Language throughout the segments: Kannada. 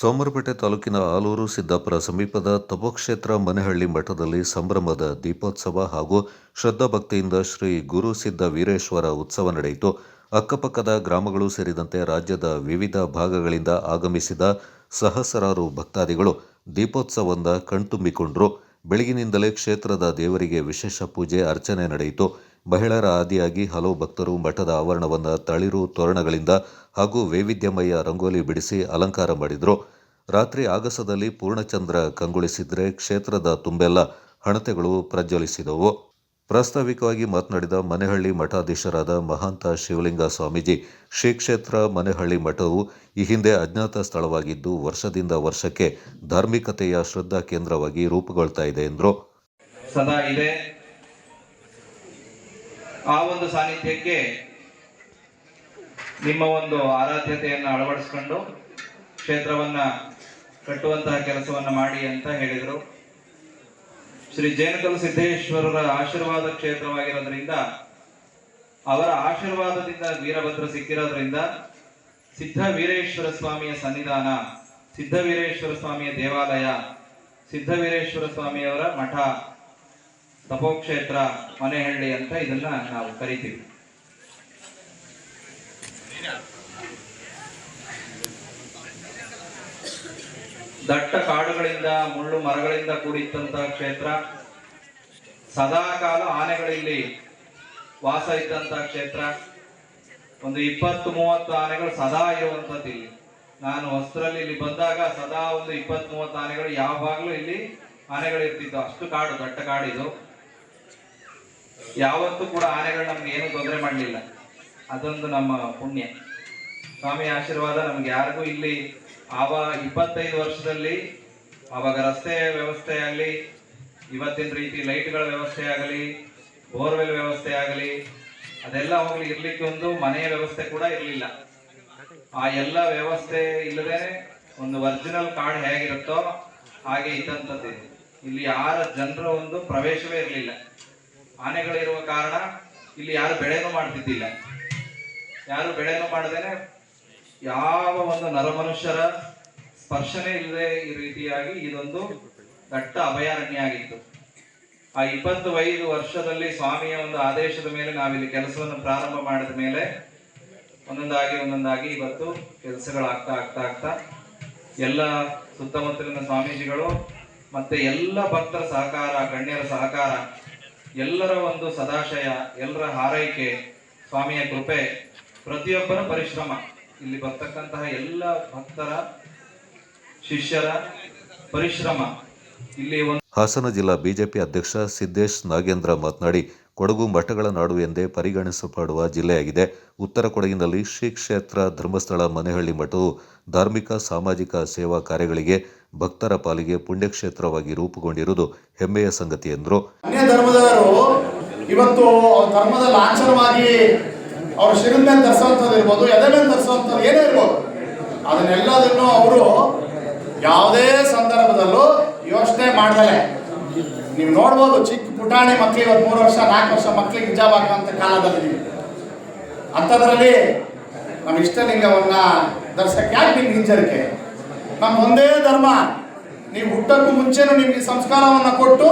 ಸೋಮರಪೇಟೆ ತಾಲೂಕಿನ ಆಲೂರು ಸಿದ್ದಾಪುರ ಸಮೀಪದ ತಪೋಕ್ಷೇತ್ರ ಮನೆಹಳ್ಳಿ ಮಠದಲ್ಲಿ ಸಂಭ್ರಮದ ದೀಪೋತ್ಸವ ಹಾಗೂ ಶ್ರದ್ಧಾಭಕ್ತಿಯಿಂದ ಶ್ರೀ ಗುರು ಸಿದ್ಧ ವೀರೇಶ್ವರ ಉತ್ಸವ ನಡೆಯಿತು. ಅಕ್ಕಪಕ್ಕದ ಗ್ರಾಮಗಳು ಸೇರಿದಂತೆ ರಾಜ್ಯದ ವಿವಿಧ ಭಾಗಗಳಿಂದ ಆಗಮಿಸಿದ ಸಹಸ್ರಾರು ಭಕ್ತಾದಿಗಳು ದೀಪೋತ್ಸವದ ಕಣ್ತುಂಬಿಕೊಂಡರು. ಬೆಳಗಿನಿಂದಲೇ ಕ್ಷೇತ್ರದ ದೇವರಿಗೆ ವಿಶೇಷ ಪೂಜೆ, ಅರ್ಚನೆ ನಡೆಯಿತು. ಮಹಿಳೆಯರ ಆದಿಯಾಗಿ ಹಲವು ಭಕ್ತರು ಮಠದ ಆವರಣವನ್ನು ತಳಿರು ತೋರಣಗಳಿಂದ ಹಾಗೂ ವೈವಿಧ್ಯಮಯ ರಂಗೋಲಿ ಬಿಡಿಸಿ ಅಲಂಕಾರ ಮಾಡಿದರು. ರಾತ್ರಿ ಆಗಸದಲ್ಲಿ ಪೂರ್ಣಚಂದ್ರ ಕಂಗೊಳಿಸಿದ್ರೆ ಕ್ಷೇತ್ರದ ತುಂಬೆಲ್ಲ ಹಣತೆಗಳು ಪ್ರಜ್ವಲಿಸಿದವು. ಪ್ರಾಸ್ತಾವಿಕವಾಗಿ ಮಾತನಾಡಿದ ಮನೆಹಳ್ಳಿ ಮಠಾಧೀಶರಾದ ಮಹಾಂತ ಶಿವಲಿಂಗ ಸ್ವಾಮೀಜಿ ಶ್ರೀ ಕ್ಷೇತ್ರ ಮನೆಹಳ್ಳಿ ಮಠವು ಈ ಹಿಂದೆ ಅಜ್ಞಾತ ಸ್ಥಳವಾಗಿದ್ದು ವರ್ಷದಿಂದ ವರ್ಷಕ್ಕೆ ಧಾರ್ಮಿಕತೆಯ ಶ್ರದ್ಧಾ ಕೇಂದ್ರವಾಗಿ ರೂಪುಗೊಳ್ತಾ ಇದೆ ಎಂದರು. ಆ ಒಂದು ಸಾನ್ನಿಧ್ಯಕ್ಕೆ ನಿಮ್ಮ ಒಂದು ಆರಾಧ್ಯತೆಯನ್ನು ಅಳವಡಿಸ್ಕೊಂಡು ಕ್ಷೇತ್ರವನ್ನ ಕಟ್ಟುವಂತಹ ಕೆಲಸವನ್ನ ಮಾಡಿ ಅಂತ ಹೇಳಿದರು. ಶ್ರೀ ಜೇನಕಲ್ ಸಿದ್ದೇಶ್ವರರ ಆಶೀರ್ವಾದ ಕ್ಷೇತ್ರವಾಗಿರೋದ್ರಿಂದ, ಅವರ ಆಶೀರ್ವಾದದಿಂದ ವೀರಭದ್ರ ಸಿಕ್ಕಿರೋದ್ರಿಂದ ಸಿದ್ಧ ವೀರೇಶ್ವರ ಸ್ವಾಮಿಯ ಸನ್ನಿಧಾನ, ಸಿದ್ಧ ವೀರೇಶ್ವರ ಸ್ವಾಮಿಯ ದೇವಾಲಯ, ಸಿದ್ಧ ವೀರೇಶ್ವರ ಸ್ವಾಮಿಯವರ ಮಠ ತಪೋಕ್ಷೇತ್ರ ಮನೆಹಳ್ಳಿ ಅಂತ ಇದನ್ನ ನಾವು ಕರಿತೀವಿ. ದಟ್ಟ ಕಾಡುಗಳಿಂದ, ಮುಳ್ಳು ಮರಗಳಿಂದ ಕೂಡಿತ್ತಂತ ಕ್ಷೇತ್ರ ಸದಾ ಕಾಲ ಆನೆಗಳಿಲ್ಲಿ ವಾಸ ಇದ್ದಂತ ಕ್ಷೇತ್ರ, ಒಂದು ಇಪ್ಪತ್ತು, ಮೂವತ್ತು ಆನೆಗಳು ಸದಾ ಇರುವಂತದ್ದು ಇಲ್ಲಿ. ನಾನು ಹೊಸರಲ್ಲಿ ಇಲ್ಲಿ ಬಂದಾಗ ಸದಾ ಒಂದು ಇಪ್ಪತ್ತು, ಮೂವತ್ತು ಆನೆಗಳು ಯಾವಾಗಲೂ ಇಲ್ಲಿ ಆನೆಗಳು ಇರ್ತಿದ್ವು ಅಷ್ಟು ಕಾಡು, ದಟ್ಟ ಕಾಡಿದು. ಯಾವತ್ತೂ ಕೂಡ ಆನೆಗಳು ನಮ್ಗೆ ಏನು ತೊಂದರೆ ಮಾಡಲಿಲ್ಲ. ಅದೊಂದು ನಮ್ಮ ಪುಣ್ಯ. ಸ್ವಾಮಿ ಆಶೀರ್ವಾದ ನಮ್ಗೆ ಯಾರಿಗೂ ಇಲ್ಲಿ ಆವ ಇಪ್ಪತ್ತೈದು ವರ್ಷದಲ್ಲಿ ಅವಾಗ ರಸ್ತೆ ವ್ಯವಸ್ಥೆ ಆಗಲಿ ಇವತ್ತಿನ ರೀತಿ ಲೈಟ್ಗಳ ವ್ಯವಸ್ಥೆ ಆಗಲಿ ಬೋರ್ವೆಲ್ ವ್ಯವಸ್ಥೆ ಆಗಲಿ ಅದೆಲ್ಲ ಹೋಗ್ಲಿ, ಇರ್ಲಿಕ್ಕೆ ಒಂದು ಮನೆಯ ವ್ಯವಸ್ಥೆ ಕೂಡ ಇರಲಿಲ್ಲ. ಆ ಎಲ್ಲ ವ್ಯವಸ್ಥೆ ಇಲ್ಲದೆ ಒಂದು ಒರಿಜಿನಲ್ ಕಾರ್ಡ್ ಹೇಗಿರುತ್ತೋ ಹಾಗೆ ಇದ್ದಂಥದ್ದು. ಇದು. ಇಲ್ಲಿ ಯಾರ ಜನರ ಒಂದು ಪ್ರವೇಶವೇ ಇರಲಿಲ್ಲ. ಆನೆಗಳಿರುವ ಕಾರಣ ಇಲ್ಲಿ ಯಾರು ಬೆಳೆನೂ ಮಾಡ್ತಿದ್ದಿಲ್ಲ. ಯಾರು ಬೆಳೆನೂ ಮಾಡದೇನೆ ಯಾವ ಒಂದು ನರಮನುಷ್ಯರ ಸ್ಪರ್ಶನೇ ಇಲ್ಲದೆ ಈ ರೀತಿಯಾಗಿ ಇದೊಂದು ದಟ್ಟ ಅಭಯಾರಣ್ಯ ಆಗಿತ್ತು. ಆ ಇಪ್ಪತ್ತು ಐದು ವರ್ಷದಲ್ಲಿ ಸ್ವಾಮಿಯ ಒಂದು ಆದೇಶದ ಮೇಲೆ ನಾವಿಲ್ಲಿ ಕೆಲಸವನ್ನು ಪ್ರಾರಂಭ ಮಾಡಿದ ಮೇಲೆ ಒಂದೊಂದಾಗಿ ಒಂದೊಂದಾಗಿ ಇವತ್ತು ಕೆಲಸಗಳಾಗ್ತಾ ಆಗ್ತಾ ಆಗ್ತಾ ಎಲ್ಲ ಸುತ್ತಮುತ್ತಲಿನ ಸ್ವಾಮೀಜಿಗಳು ಮತ್ತೆ ಎಲ್ಲ ಭಕ್ತರ ಸಹಕಾರ, ಗಣ್ಯರ ಸಹಕಾರ ಎಲ್ಲರ ಒಂದು ಸದಾಶಯ, ಎಲ್ಲರ ಹಾರೈಕೆ, ಸ್ವಾಮಿಯ ಕೃಪೆ ಪ್ರತಿಯೊಬ್ಬರ ಪರಿಶ್ರಮ. ಇಲ್ಲಿ ಬರ್ತಕ್ಕಂತಹ ಎಲ್ಲ ಭಕ್ತರ, ಶಿಷ್ಯರ ಪರಿಶ್ರಮ. ಇಲ್ಲಿ ಒಂದು ಹಾಸನ ಜಿಲ್ಲಾ ಬಿಜೆಪಿ ಅಧ್ಯಕ್ಷ ಸಿದ್ದೇಶ್ ನಾಗೇಂದ್ರ ಮಾತನಾಡಿ, ಕೊಡಗು ಮಠಗಳ ನಾಡು ಎಂದೇ ಪರಿಗಣಿಸಲ್ಪಡುವ ಜಿಲ್ಲೆಯಾಗಿದೆ. ಉತ್ತರ ಕೊಡಗಿನಲ್ಲಿ ಶ್ರೀ ಕ್ಷೇತ್ರ ಧರ್ಮಸ್ಥಳ ಮನೆಹಳ್ಳಿ ಮಠವು ಧಾರ್ಮಿಕ, ಸಾಮಾಜಿಕ ಸೇವಾ ಕಾರ್ಯಗಳಿಗೆ ಭಕ್ತರ ಪಾಲಿಗೆ ಪುಣ್ಯಕ್ಷೇತ್ರವಾಗಿ ರೂಪುಗೊಂಡಿರುವುದು ಹೆಮ್ಮೆಯ ಸಂಗತಿ ಎಂದರು. ಅನ್ಯ ಧರ್ಮದವರು ಇವತ್ತು ಧರ್ಮದ ಲಾಂಛನವಾಗಿ ಅವ್ರ ಶಿರದ ಮೇಲೆ ಇರ್ಬೋದು, ಎದೆ ಮೇಲೆ ಧರಿಸುವಂಥದ್ದು ಏನೇ ಇರ್ಬೋದು, ಅದನ್ನೆಲ್ಲದನ್ನು ಅವರು ಯಾವುದೇ ಸಂದರ್ಭದಲ್ಲೂ ಯೋಚನೆ ಮಾಡ್ದಲೆ. ನೀವು ನೋಡ್ಬೋದು, ಚಿಕ್ಕ ಪುಟಾಣಿ ಮಕ್ಳಿಗೆ ಇವತ್ತು ಮೂರು ವರ್ಷ, ನಾಲ್ಕು ವರ್ಷ ಮಕ್ಕಳಿಗೆ ಹಿಜಾಬ್ ಹಾಕುವಂಥ ಕಾಲದಲ್ಲಿ. ಅಂಥದ್ರಲ್ಲಿ ನಮ್ಮ ಇಷ್ಟಲಿಂಗವನ್ನು ದರ್ಶಕ್ಕೆ ಯಾಕೆ ನಿಮ್ಗೆ ಹಿಂಜರಿಕೆ? ನಮ್ಮ ಒಂದೇ ಧರ್ಮ. ನೀವು ಹುಟ್ಟಕ್ಕೂ ಮುಂಚೆನೂ ನಿಮಗೆ ಸಂಸ್ಕಾರವನ್ನು ಕೊಟ್ಟು,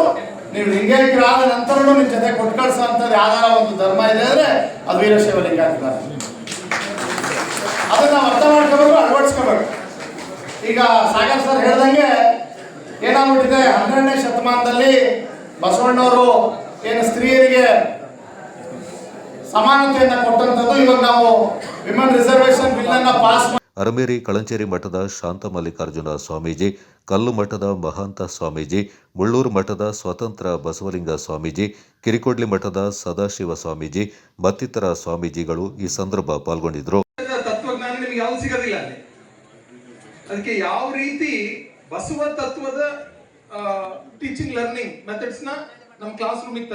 ನೀವು ಲಿಂಗೈಕ್ಯರಾದ ನಂತರನೂ ನಿಮ್ಮ ಜೊತೆ ಕೊಟ್ಟು ಕಳಿಸುವಂಥದ್ದು ಯಾವ್ದಾರ ಒಂದು ಧರ್ಮ ಇದೆ ಅಂದ್ರೆ ಅದು ವೀರಶೈವ ಲಿಂಗಾಯತ ಅದನ್ನ ನಾವು ಅರ್ಥ ಮಾಡ್ಕೋಬೇಕು, ಅಳವಡಿಸ್ಕೋಬೇಕು. ಈಗ ಸಾಗರ್ ಸರ್ ಹೇಳ್ದಂಗೆ ಏನಾಗ್ಬಿಟ್ಟಿದೆ, ಹನ್ನೆರಡನೇ ಶತಮಾನದಲ್ಲಿ ಬಸವಣ್ಣವರು ಏನು ಸ್ತ್ರೀಯರಿಗೆ ಸಮಾನತೆಯನ್ನ ಕೊಟ್ಟಂಥದ್ದು, ಇವಾಗ ನಾವು ವಿಮನ್ ರಿಸರ್ವೇಶನ್ ಬಿಲ್ ಅನ್ನ ಪಾಸ್ ಅರಮೇರಿ ಕಳಂಚೇರಿ ಮಠದ ಶಾಂತ ಮಲ್ಲಿಕಾರ್ಜುನ ಸ್ವಾಮೀಜಿ, ಕಲ್ಲು ಮಠದ ಮಹಾಂತ ಸ್ವಾಮೀಜಿ, ಮುಳ್ಳೂರು ಮಠದ ಸ್ವತಂತ್ರ ಬಸವಲಿಂಗ ಸ್ವಾಮೀಜಿ, ಕಿರಿಕೊಡ್ಲಿ ಮಠದ ಸದಾಶಿವ ಸ್ವಾಮೀಜಿ ಮತ್ತಿತರ ಸ್ವಾಮೀಜಿಗಳು ಈ ಸಂದರ್ಭ ಸಿಗೋದಿಲ್ಲ ಅದಕ್ಕೆ ಯಾವ ರೀತಿ ಬಸವ ತತ್ವದ ಟೀಚಿಂಗ್ ಲರ್ನಿಂಗ್ ಮೆಥಡ್ಸ್ನ ನಮ್ಮ ಕ್ಲಾಸ್ ರೂಮಿಗೆ